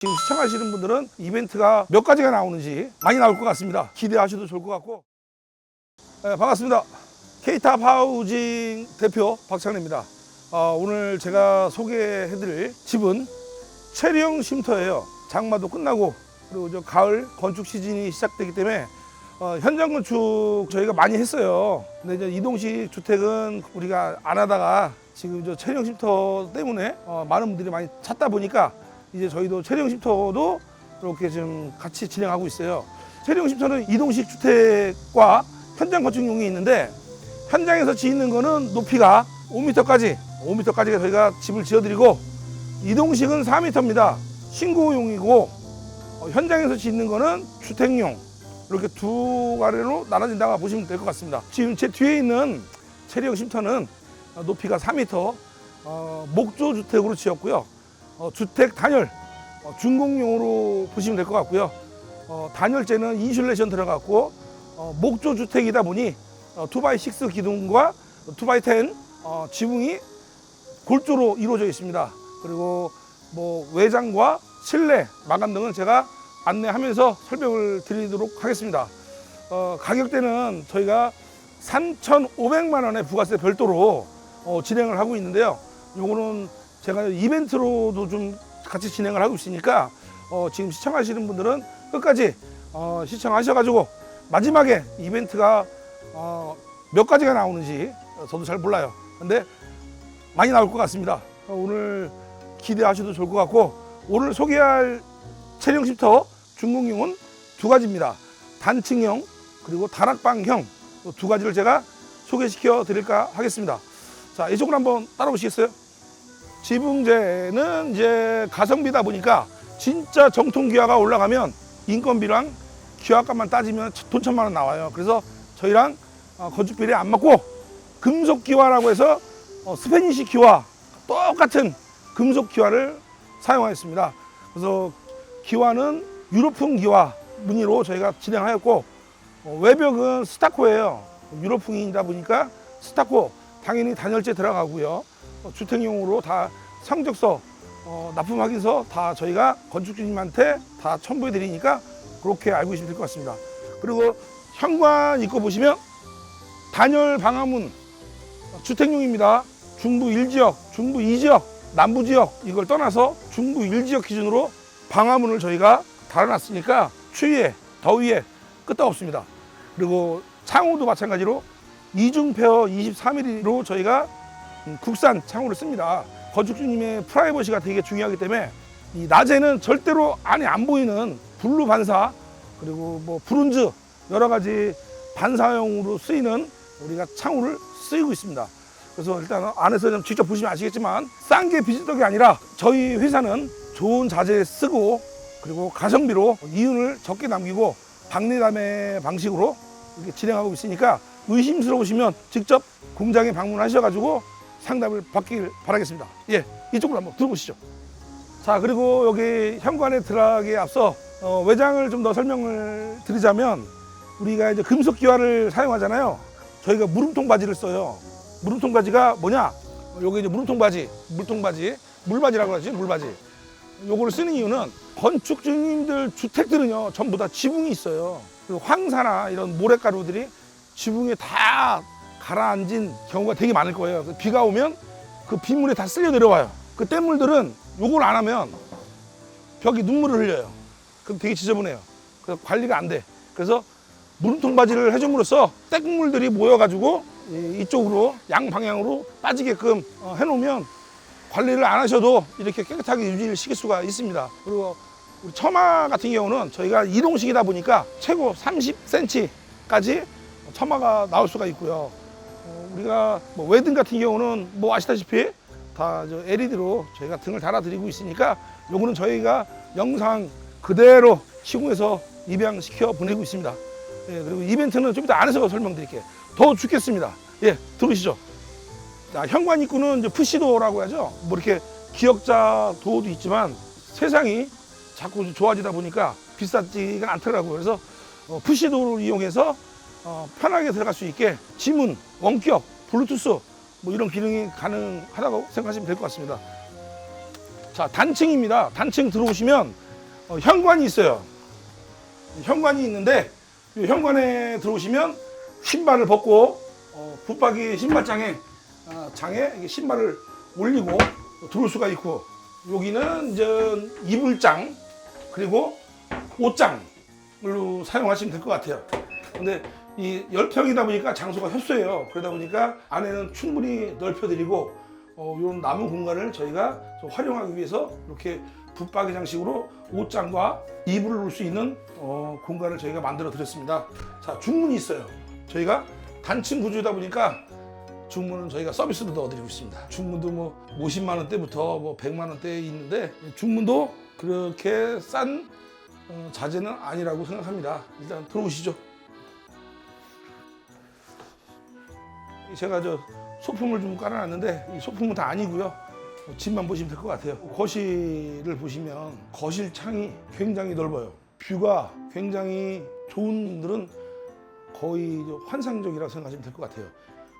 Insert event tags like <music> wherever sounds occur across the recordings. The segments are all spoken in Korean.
지금 시청하시는 분들은 이벤트가 몇 가지가 나오는지 많이 나올 것 같습니다. 기대하셔도 좋을 것 같고. 네, 반갑습니다. 케이탑 하우징 대표 박창래입니다. 어, 오늘 제가 소개해드릴 집은 체리형 쉼터예요. 장마도 끝나고 그리고 저 가을 건축 시즌이 시작되기 때문에 어, 현장 건축 저희가 많이 했어요. 근데 이제 이동식 주택은 우리가 안 하다가 지금 저 체리형 쉼터 때문에 어, 많은 분들이 많이 찾다 보니까 이제 저희도 체리형 쉼터도 이렇게 좀 같이 진행하고 있어요. 체리형 쉼터는 이동식 주택과 현장 건축용이 있는데 현장에서 짓는 거는 높이가 5m까지 5m까지 저희가 집을 지어드리고 이동식은 4m입니다. 신고용이고 어, 현장에서 짓는 거는 주택용 이렇게 두 가래로 나눠진다고 보시면 될 것 같습니다. 지금 제 뒤에 있는 체리형 쉼터는 어, 높이가 4m 어, 목조 주택으로 지었고요. 어, 주택 단열 어, 준공용으로 보시면 될 것 같고요. 어, 단열재는 인슐레이션 들어갔고 어, 목조 주택이다 보니 어, 2x6 기둥과 2x10 어, 지붕이 골조로 이루어져 있습니다. 그리고 뭐 외장과 실내 마감 등은 제가 안내하면서 설명을 드리도록 하겠습니다. 어, 가격대는 저희가 3,500만 원의 부가세 별도로 어, 진행을 하고 있는데요. 요거는 제가 이벤트로도 좀 같이 진행을 하고 있으니까 어, 지금 시청하시는 분들은 끝까지 어, 시청하셔가지고 마지막에 이벤트가 어, 몇 가지가 나오는지 저도 잘 몰라요. 근데 많이 나올 것 같습니다. 어, 오늘 기대하셔도 좋을 것 같고 오늘 소개할 체령 쉼터 중공용은 두 가지입니다. 단층형 그리고 다락방형 또두 가지를 제가 소개시켜 드릴까 하겠습니다. 자 이쪽으로 한번 따라오시겠어요? 지붕재는 이제 가성비다 보니까 진짜 정통 기와가 올라가면 인건비랑 기와값만 따지면 돈 천만 원 나와요. 그래서 저희랑 어, 건축비리 안 맞고 금속 기와라고 해서 어, 스페니시 기와 똑같은 금속 기와를 사용하였습니다. 그래서 기와는 유로풍 기와 무늬로 저희가 진행하였고 어, 외벽은 스타코예요. 유로풍이다 보니까 스타코 당연히 단열재 들어가고요. 어, 주택용으로 다 성적서 어, 납품 확인서 다 저희가 건축주님한테 다 첨부해 드리니까 그렇게 알고 계시면 될 것 같습니다. 그리고 현관 입구 보시면 단열 방화문 주택용입니다. 중부 1지역, 중부 2지역, 남부 지역 이걸 떠나서 중부 1지역 기준으로 방화문을 저희가 달아놨으니까 추위에 더위에 끄떡없습니다. 그리고 창호도 마찬가지로 이중 페어 23mm로 저희가 음, 국산 창호를 씁니다. 건축주님의 프라이버시가 되게 중요하기 때문에 이 낮에는 절대로 안에 안 보이는 블루 반사 그리고 뭐 브론즈 여러 가지 반사용으로 쓰이는 우리가 창호를 쓰이고 있습니다. 그래서 일단 안에서 좀 직접 보시면 아시겠지만 싼 게 비지떡이 아니라 저희 회사는 좋은 자재 쓰고 그리고 가성비로 이윤을 적게 남기고 박리담의 방식으로 이렇게 진행하고 있으니까 의심스러우시면 직접 공장에 방문하셔가지고 상담을 받길 바라겠습니다. 예, 이쪽으로 한번 들어보시죠. 자, 그리고 여기 현관에 들어가기에 앞서 어, 외장을 좀 더 설명을 드리자면 우리가 이제 금속 기화를 사용하잖아요. 저희가 물음통 바지를 써요. 물음통 바지가 뭐냐? 여기 이제 물음통 바지, 물통 바지, 물바지라고 하지, 물바지. 요거를 쓰는 이유는 건축주님들 주택들은요 전부 다 지붕이 있어요. 그리고 황사나 이런 모래가루들이 지붕에 다 가라앉은 경우가 되게 많을 거예요. 그 비가 오면 그 빗물에 다 쓸려 내려와요. 그 뗏물들은 요걸 안 하면 벽이 눈물을 흘려요. 그럼 되게 지저분해요. 그래서 관리가 안 돼. 그래서 물음통 바지를 해줌으로써 뗏물들이 모여가지고 이- 이쪽으로 양 방향으로 빠지게끔 어, 해놓으면 관리를 안 하셔도 이렇게 깨끗하게 유지를 시킬 수가 있습니다. 그리고 우리 처마 같은 경우는 저희가 이동식이다 보니까 최고 30cm까지 처마가 나올 수가 있고요. 어, 우리가 뭐 외등 같은 경우는 뭐 아시다시피 다저 LED로 저희가 등을 달아드리고 있으니까 요거는 저희가 영상 그대로 시공해서 입양시켜 보내고 있습니다. 예, 그리고 이벤트는 좀 이따 안에서 설명드릴게요. 더 죽겠습니다. 예, 들어오시죠. 자, 현관 입구는 이제 푸시도어라고 하죠. 뭐 이렇게 기역자 도어도 있지만 세상이 자꾸 좋아지다 보니까 비싸지가 않더라고요. 그래서 어, 푸시도어를 이용해서 어, 편하게 들어갈 수 있게 지문, 원격, 블루투스 뭐 이런 기능이 가능하다고 생각하시면 될 것 같습니다. 자, 단층입니다. 단층 들어오시면 어, 현관이 있어요. 현관이 있는데 이 현관에 들어오시면 신발을 벗고 어, 붙박이 신발장에 아, 장에 신발을 올리고 들어올 수가 있고 여기는 이제 이불장 그리고 옷장으로 사용하시면 될 것 같아요. 근데 이 열평이다 보니까 장소가 협소해요. 그러다 보니까 안에는 충분히 넓혀드리고 어, 이런 남은 공간을 저희가 좀 활용하기 위해서 이렇게 붙박이 장식으로 옷장과 이불을 놓을 수 있는 어, 공간을 저희가 만들어 드렸습니다. 자, 중문이 있어요. 저희가 단층 구조다 보니까 중문은 저희가 서비스로 넣어드리고 있습니다. 중문도 뭐 50만 원대부터 뭐 100만 원대 있는데 중문도 그렇게 싼 어, 자재는 아니라고 생각합니다. 일단 들어오시죠. 제가 저 소품을 좀 깔아놨는데 이 소품은 다 아니고요. 어, 집만 보시면 될 것 같아요. 거실을 보시면 거실 창이 굉장히 넓어요. 뷰가 굉장히 좋은 분들은 거의 저 환상적이라고 생각하시면 될 것 같아요.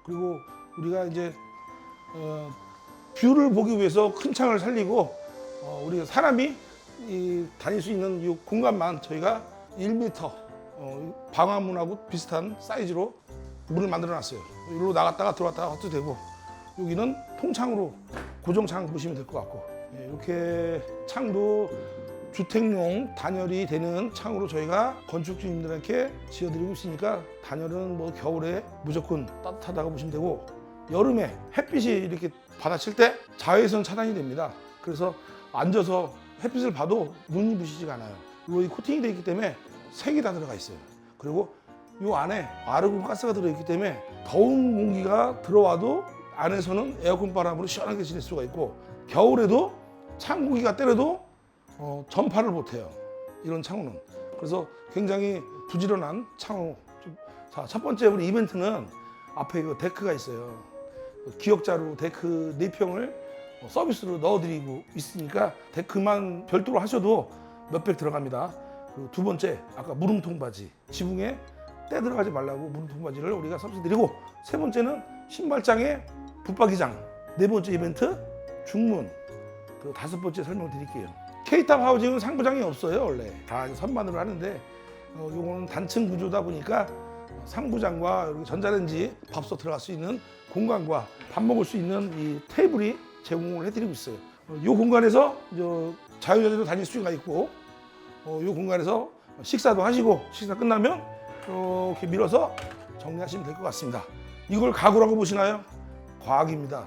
그리고 우리가 이제 어, 뷰를 보기 위해서 큰 창을 살리고 어, 우리 사람이 이, 다닐 수 있는 이 공간만 저희가 1m 어, 방화문하고 비슷한 사이즈로 문을 만들어 놨어요. 여기로 나갔다가 들어왔다가 해도 되고 여기는 통창으로 고정창 보시면 될 것 같고 예, 이렇게 창도 주택용 단열이 되는 창으로 저희가 건축주님들에게 지어드리고 있으니까 단열은 뭐 겨울에 무조건 따뜻하다고 보시면 되고 여름에 햇빛이 이렇게 받아칠 때 자외선 차단이 됩니다. 그래서 앉아서 햇빛을 봐도 눈이 부시지가 않아요. 이 코팅이 되어 있기 때문에 색이 다 들어가 있어요. 그리고 이 안에 아르곤 가스가 들어있기 때문에 더운 공기가 들어와도 안에서는 에어컨 바람으로 시원하게 지낼 수가 있고 겨울에도 찬 공기가 때려도 어, 전파를 못해요. 이런 창호는. 그래서 굉장히 부지런한 창호. 좀- 자, 첫 번째 우리 이벤트는 앞에 그 데크가 있어요. 그 기역자로 데크 4평을 서비스로 넣어드리고 있으니까 데크만 별도로 하셔도 몇백 들어갑니다. 그리고 두 번째, 아까 무름통 바지. 지붕에 때 들어가지 말라고 무름통 바지를 우리가 서비스 드리고 세 번째는 신발장에 붙박이장. 네 번째 이벤트, 중문. 그 다섯 번째 설명 드릴게요. K탑 하우징은 상부장이 없어요, 원래. 다 선반으로 하는데, 어, 요거는 단층 구조다 보니까 어, 상부장과 전자레인지 밥솥 들어갈 수 있는 공간과 밥 먹을 수 있는 이 테이블이 제공을 해드리고 있어요. 어, 이 공간에서 저 자유자재로 다닐 수가 있고, 어, 이 공간에서 식사도 하시고, 식사 끝나면 이렇게 밀어서 정리하시면 될 것 같습니다. 이걸 가구라고 보시나요? 과학입니다.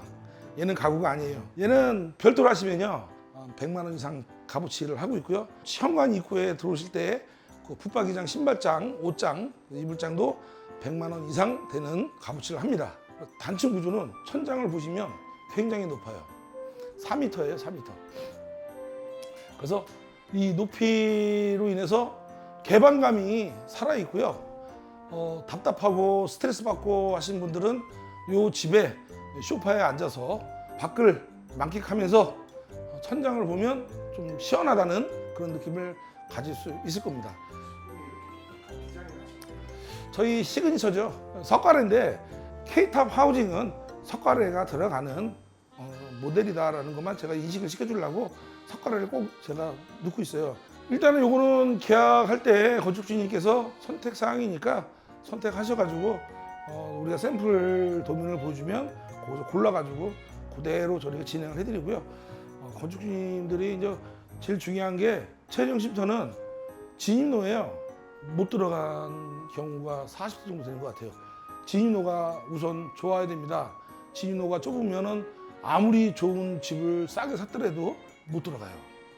얘는 가구가 아니에요. 얘는 별도로 하시면요. 어, 100만 원 이상 값어치를 하고 있고요. 현관 입구에 들어오실 때 그 붙박이장, 신발장, 옷장, 이불장도 100만 원 이상 되는 값어치를 합니다. 단층 구조는 천장을 보시면 굉장히 높아요. 4m예요, 4m. 그래서 이 높이로 인해서 개방감이 살아 있고요. 어, 답답하고 스트레스 받고 하시는 분들은 요 집에 소파에 앉아서 밖을 만끽하면서 어, 천장을 보면 좀 시원하다는 그런 느낌을 가질 수 있을 겁니다. 저희 시그니처죠. 석가래인데 K탑 하우징은 석가래가 들어가는 어, 모델이다라는 것만 제가 인식을 시켜주려고 석가래를 꼭 제가 넣고 있어요. 일단은 요거는 계약할 때 건축주님께서 선택 사항이니까 선택하셔가지고 어, 우리가 샘플 도면을 보여주면 거기서 골라가지고 그대로 저희가 진행을 해드리고요. 어, 건축주님들이 이제 제일 중요한 게 최종 쉼터는 진입로예요. 못 들어간 경우가 40도 정도 되는 것 같아요. 진입로가 우선 좋아야 됩니다. 진입로가 좁으면은 아무리 좋은 집을 싸게 샀더라도 못 들어가요.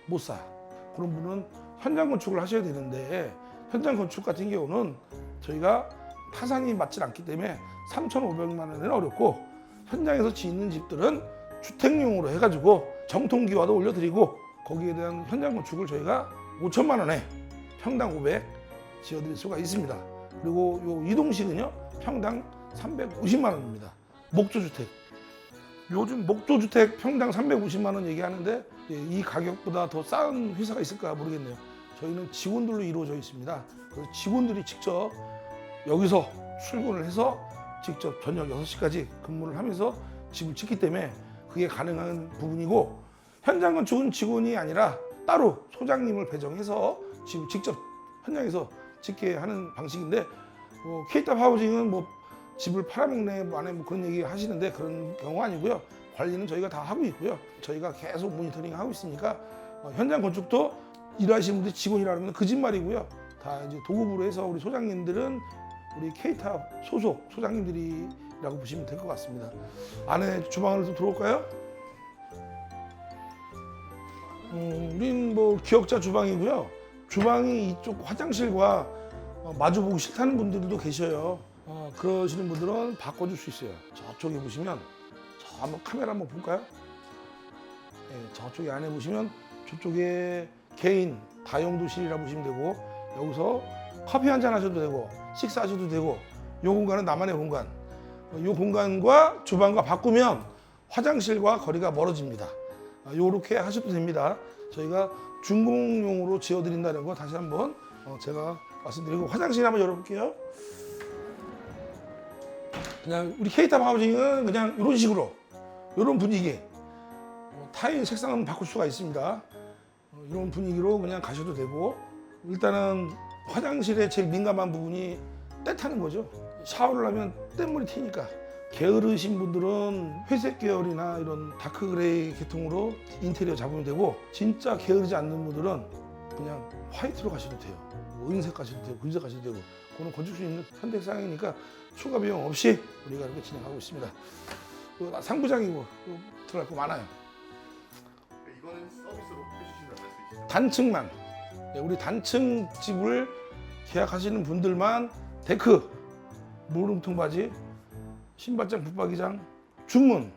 못 사. 그런 분은 현장 건축을 하셔야 되는데 현장 건축 같은 경우는 저희가 타산이 맞지 않기 때문에 3,500만 원은 어렵고 현장에서 짓는 집들은 주택용으로 해가지고 정통기와도 올려드리고 거기에 대한 현장 건축을 저희가 5천만 원에 평당 500 지어드릴 수가 있습니다. 그리고 요 이동식은요 평당 350만 원입니다. 목조주택. 요즘 목조주택 평당 350만 원 얘기하는데 예, 이 가격보다 더 싼 회사가 있을까 모르겠네요. 저희는 직원들로 이루어져 있습니다. 그래서 직원들이 직접 여기서 출근을 해서 직접 저녁 6시까지 근무를 하면서 집을 짓기 때문에 그게 가능한 부분이고 현장 건축은 직원이 아니라 따로 소장님을 배정해서 지금 직접 현장에서 짓게 하는 방식인데 뭐 케이탑 하우징은 뭐 집을 팔아먹네 만에 뭐 그런 얘기 하시는데 그런 경우 아니고요. 관리는 저희가 다 하고 있고요. 저희가 계속 모니터링 하고 있으니까 어, 현장 건축도 일하시는 분들 직원이라는 건 거짓말이고요. 다 이제 도급으로 해서 우리 소장님들은 우리 케이탑 소속 소장님들이라고 보시면 될 것 같습니다. 안에 주방으로 좀 들어올까요? 음, 우린 뭐 기억자 주방이고요. 주방이 이쪽 화장실과 어, 마주보기 싫다는 분들도 계셔요. 어, 그러시는 분들은 바꿔줄 수 있어요. 저쪽에 보시면 저 한번 카메라 한번 볼까요? 예, 저쪽에 안에 보시면 저쪽에 개인 다용도실이라 보시면 되고 여기서 커피 한 잔 하셔도 되고 식사하셔도 되고 이 공간은 나만의 공간. 이 공간과 주방과 바꾸면 화장실과 거리가 멀어집니다. 이렇게 하셔도 됩니다. 저희가 중공용으로 지어드린다는 거 다시 한번 어, 제가 말씀드리고 화장실 한번 열어볼게요. 그냥 우리 케이탑 하우징은 그냥 이런 식으로 이런 분위기 어, 타일 색상은 바꿀 수가 있습니다. 어, 이런 분위기로 그냥 가셔도 되고 일단은 화장실에 제일 민감한 부분이 때 타는 거죠. 샤워를 하면 땐물이 튀니까 게으르신 분들은 회색 계열이나 이런 다크 그레이 계통으로 인테리어 잡으면 되고 진짜 게으르지 않는 분들은 그냥 화이트로 가셔도 돼요. 뭐 은색 가셔도 되고 금색 가셔도 되고 그거는 건축 수 있는 선택사항이니까 추가 비용 없이 우리가 이렇게 진행하고 있습니다. 이거 상부장이고 이거 들어갈 거 많아요. 이거는 서비스로 해주시면 알수 있어요. 단층만 네, 우리 단층 집을 계약하시는 분들만 데크 모름통 바지 신발장 붙박이장 중문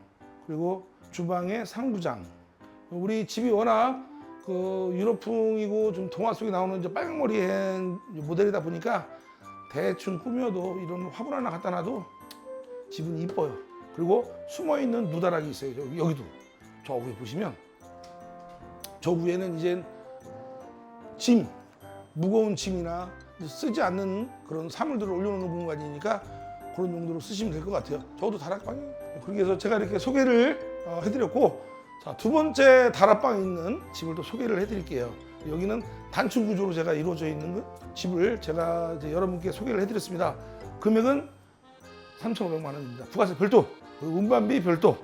그리고 주방의 상부장 우리 집이 워낙 그 유럽풍이고 좀 동화 속에 나오는 이제 빨간 머리의 모델이다 보니까 대충 꾸며도 이런 화분 하나 갖다 놔도 집은 이뻐요. 그리고 숨어 있는 누다락이 있어요. 여기, 여기 도. 저 위에 보시면. 저 위에는 이제 짐, 무거운 짐이나 쓰지 않는 그런 사물들을 올려놓는 공간이니까 그런 용도로 쓰시면 될 것 같아요. 저도 다락방이 그렇게 해서 제가 이렇게 소개를 어, 해드렸고 자, 두 번째 다락방에 있는 집을 또 소개를 해드릴게요. 여기는 단층 구조로 제가 이루어져 있는 그 집을 제가 여러분께 소개를 해드렸습니다. 금액은 3,500만 원입니다. 부가세 별도, 운반비 별도,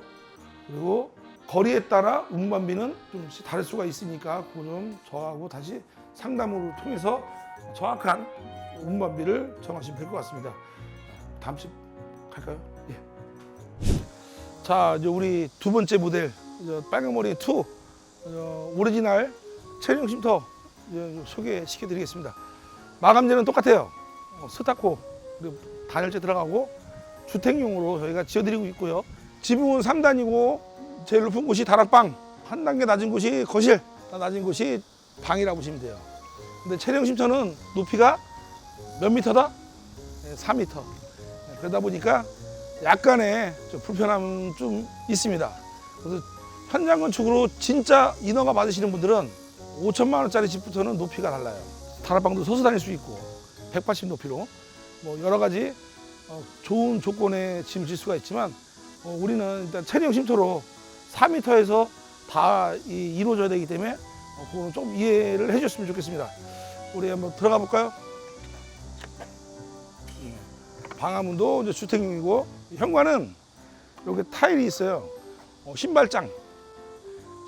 그리고 거리에 따라 운반비는 좀 다를 수가 있으니까 그거는 저하고 다시 상담을 통해서 정확한 운반비를 정하시면 될 것 같습니다. 다음 집 갈까요? 예. 자, 이제 우리 두 번째 모델 빨강머리 2 어, 오리지널 체력 쉼터 이제 소개시켜 드리겠습니다. 마감재는 똑같아요. 어, 스타코 단열재 들어가고 주택용으로 저희가 지어드리고 있고요. 지붕은 3단이고 제일 높은 곳이 다락방, 한 단계 낮은 곳이 거실, 낮은 곳이 방이라고 보시면 돼요. 근데 체령 쉼터는 높이가 몇 미터다? 네, 4미터. 네, 그러다 보니까 약간의 좀 불편함은 좀 있습니다. 그래서 현장 건축으로 진짜 인허가 받으시는 분들은 5천만 원짜리 집부터는 높이가 달라요. 다락방도 서서 다닐 수 있고 180 높이로 뭐 여러 가지 어, 좋은 조건의 짐을 질 수가 있지만 어, 우리는 일단 체령 쉼터로 4m에서 다 이, 이루어져야 되기 때문에 어, 그거는 좀 이해를 해줬으면 좋겠습니다. 우리 한번 들어가 볼까요? 음, 방화문도 이제 주택용이고 현관은 여기 타일이 있어요. 어, 신발장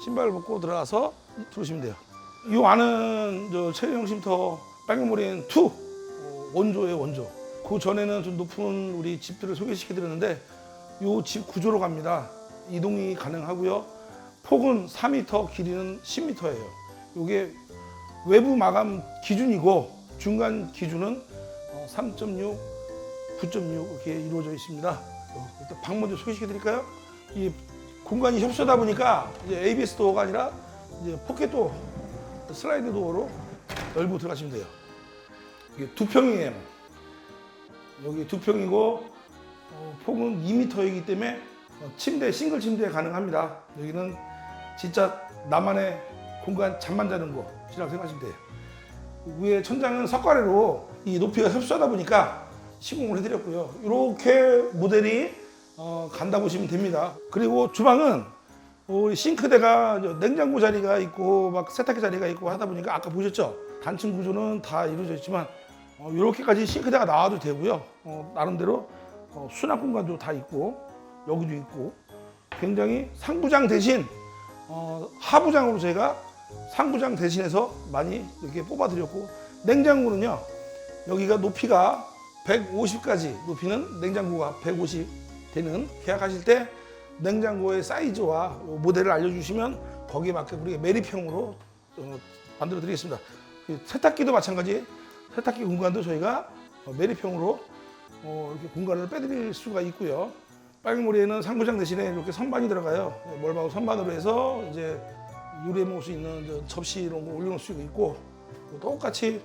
신발 벗고 들어가서 들어오시면 돼요. 이 안은 저 체령 쉼터 빨간머리엔 2 어, 원조예요 원조. 그 전에는 좀 높은 우리 집들을 소개시켜 드렸는데 이 집 구조로 갑니다. 이동이 가능하고요. 폭은 4m, 길이는 10m예요. 이게 외부 마감 기준이고 중간 기준은 어, 3.6, 9.6 이렇게 이루어져 있습니다. 어, 일단 방 먼저 소개시켜 드릴까요? 이 공간이 협소하다 보니까 이제 ABS 도어가 아니라 이제 포켓 도어, 슬라이드 도어로 열고 들어가시면 돼요. 이게 두 평이에요. 여기 두 평이고 어, 폭은 2m이기 때문에 어, 침대 싱글 침대 가능합니다. 여기는 진짜 나만의 공간 잠만 자는 곳이라고 생각하시면 돼요. 위에 천장은 석가래로 이 높이가 협소하다 보니까 시공을 해드렸고요. 이렇게 모델이 어, 간다 보시면 됩니다. 그리고 주방은 우리 싱크대가 저 냉장고 자리가 있고 막 세탁기 자리가 있고 하다 보니까 아까 보셨죠? 단층 구조는 다 이루어져 있지만 어, 이렇게까지 싱크대가 나와도 되고요. 어, 나름대로 어, 수납 공간도 다 있고 여기도 있고 굉장히 상부장 대신 어, 하부장으로 제가 상부장 대신해서 많이 이렇게 뽑아드렸고 냉장고는요 여기가 높이가 150까지 높이는 냉장고가 150 되는 계약하실 때 냉장고의 사이즈와 모델을 알려주시면 거기에 맞게 우리가 매립형으로 어, 만들어 드리겠습니다. 그 세탁기도 마찬가지 세탁기 공간도 저희가 어, 매립형으로 어, 이렇게 공간을 빼드릴 수가 있고요. 빨강머리에는 상부장 대신에 이렇게 선반이 들어가요. 멀바우 선반으로 해서 이제 요리해 먹을 수 있는 저 접시 이런 거 올려놓을 수 있고 똑같이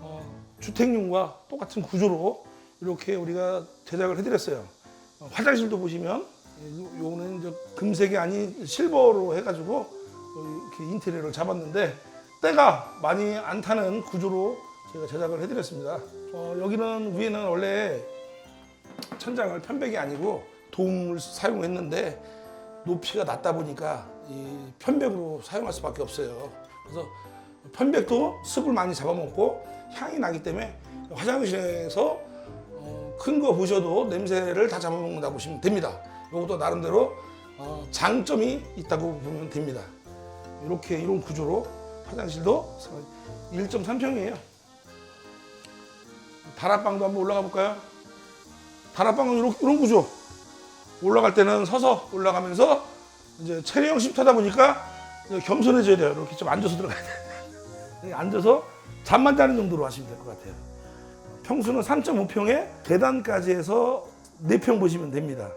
어, 주택용과 똑같은 구조로 이렇게 우리가 제작을 해드렸어요. 어, 화장실도 보시면 요- 요거는 이제 금색이 아닌 실버로 해가지고 어, 이렇게 인테리어를 잡았는데 때가 많이 안 타는 구조로 제가 제작을 해드렸습니다. 어, 여기는 위에는 원래 천장을 편백이 아니고 도움을 사용했는데 높이가 낮다 보니까 이 편백으로 사용할 수밖에 없어요. 그래서 편백도 습을 많이 잡아먹고 향이 나기 때문에 화장실에서 어, 큰 거 보셔도 냄새를 다 잡아먹는다고 보시면 됩니다. 이것도 나름대로 어, 장점이 있다고 보면 됩니다. 이렇게 이런 구조로 화장실도 1.3평이에요. 다락방도 한번 올라가 볼까요? 다락방은 이런, 이런 구조. 올라갈 때는 서서 올라가면서 이제 체리형 쉼터다 보니까 겸손해져야 돼요. 이렇게 좀 앉아서 들어가야 돼요. <laughs> 앉아서 잠만 자는 정도로 하시면 될 것 같아요. 평수는 3.5평에 계단까지 해서 4평 보시면 됩니다.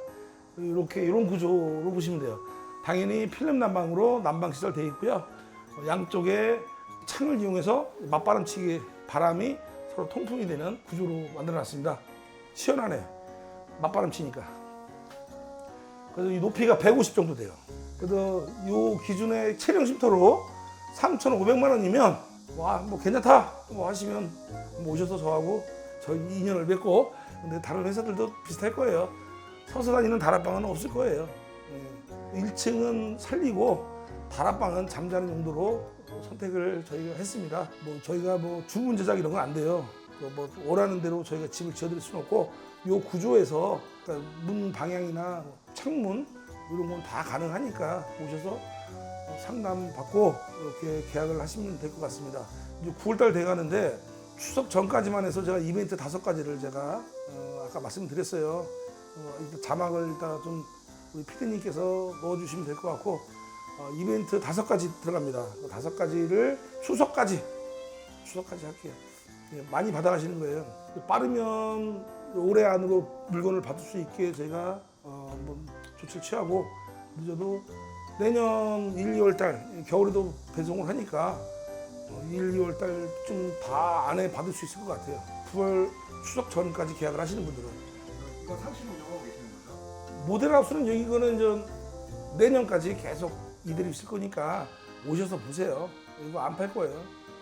이렇게 이런 구조로 보시면 돼요. 당연히 필름 난방으로 난방 시설 되어 있고요. 어, 양쪽에 창을 이용해서 맞바람치기 바람이 서로 통풍이 되는 구조로 만들어 놨습니다. 시원하네. 맞바람 치니까. 그래서 이 높이가 150 정도 돼요. 그래서 이 기준의 체령 쉼터로 3,500만 원이면 와 뭐 괜찮다 뭐 하시면 뭐 오셔서 저하고 저희 인연을 맺고 근데 다른 회사들도 비슷할 거예요. 서서 다니는 다락방은 없을 거예요. 예. 1층은 살리고 다락방은 잠자는 용도로 선택을 저희가 했습니다. 뭐 저희가 뭐 주문 제작 이런 건 안 돼요. 그뭐 원하는 대로 저희가 집을 지어드릴 수는 없고 요 구조에서 그러니까 문 방향이나 창문 이런 건 다 가능하니까 오셔서 상담 받고 이렇게 계약을 하시면 될 것 같습니다. 이제 9월달 돼가는데 추석 전까지만 해서 제가 이벤트 다섯 가지를 제가 어, 아까 말씀드렸어요. 어, 일단 자막을 일단 좀 우리 피디님께서 넣어주시면 될 것 같고 어, 이벤트 다섯 가지 들어갑니다. 그 다섯 가지를 추석까지 추석까지 할게요. 예, 많이 받아가시는 거예요. 빠르면 올해 안으로 물건을 받을 수 있게 저희가 어, 한번 조치를 취하고 늦어도 내년 1, 2월 달 겨울에도 배송을 하니까 어, 1, 2월 달쯤 다 안에 받을 수 있을 것 같아요. 9월 추석 전까지 계약을 하시는 분들은 이거 상시 운영하고 계시는 거죠? 모델하우스는 여기 거는 저 내년까지 계속 이대로 있을 거니까 오셔서 보세요. 이거 안 팔 거예요.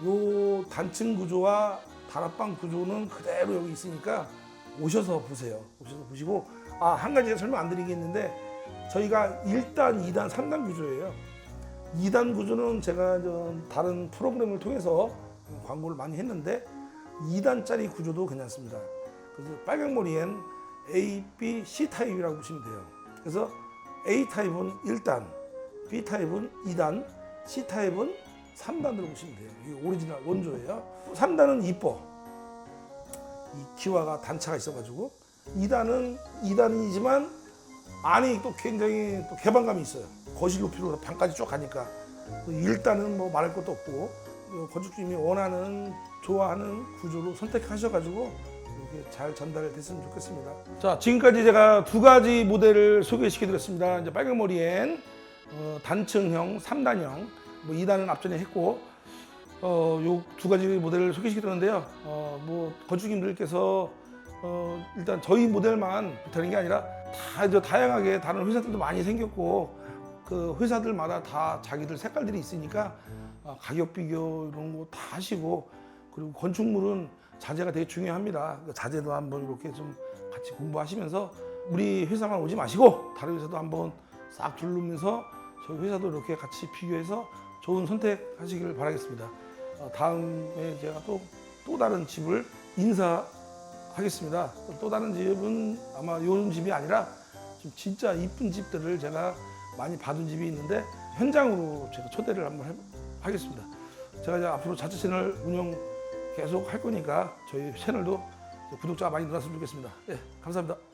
요 단층 구조와 다락방 구조는 그대로 여기 있으니까 오셔서 보세요. 오셔서 보시고 아 한 가지 설명 안 드리겠는데 저희가 1단, 2단, 3단 구조예요. 2단 구조는 제가 저 다른 프로그램을 통해서 광고를 많이 했는데 2단짜리 구조도 괜찮습니다. 그래서 빨강머리엔 A, B, C 타입이라고 보시면 돼요. 그래서 A 타입은 1단, B 타입은 2단, C 타입은 3단으로 보시면 돼요. 이게 오리지널 원조예요. 3단은 이뻐. 이 기와가 단차가 있어가지고 2단은 2단이지만 안이 또 굉장히 또 개방감이 있어요. 거실 높이로 방까지 쭉 가니까 1단은 뭐 말할 것도 없고 어, 건축주님이 원하는 좋아하는 구조로 선택하셔가지고 이렇게 잘 전달됐으면 좋겠습니다. 자 지금까지 제가 두 가지 모델을 소개시켜드렸습니다. 이제 빨강머리엔 어, 단층형, 3단형, 뭐 2단은 앞전에 했고 어, 요 두 가지 모델을 소개시켜드렸는데요. 어, 뭐 건축님들께서 어, 일단 저희 모델만 되는 게 아니라 다 이제 다양하게 다른 회사들도 많이 생겼고 그 회사들마다 다 자기들 색깔들이 있으니까 어, 가격 비교 이런 거 다 하시고 그리고 건축물은 자재가 되게 중요합니다. 그 자재도 한번 이렇게 좀 같이 공부하시면서 우리 회사만 오지 마시고 다른 회사도 한번 싹 둘르면서 저희 회사도 이렇게 같이 비교해서 좋은 선택하시길 바라겠습니다. 어, 다음에 제가 또, 또 다른 집을 인사 하겠습니다. 또 다른 집은 아마 요런 집이 아니라 좀 진짜 이쁜 집들을 제가 많이 받은 집이 있는데 현장으로 제가 초대를 한번 해, 하겠습니다. 제가 이제 앞으로 자체 채널 운영 계속 할 거니까 저희 채널도 구독자가 많이 늘었으면 좋겠습니다. 예, 감사합니다.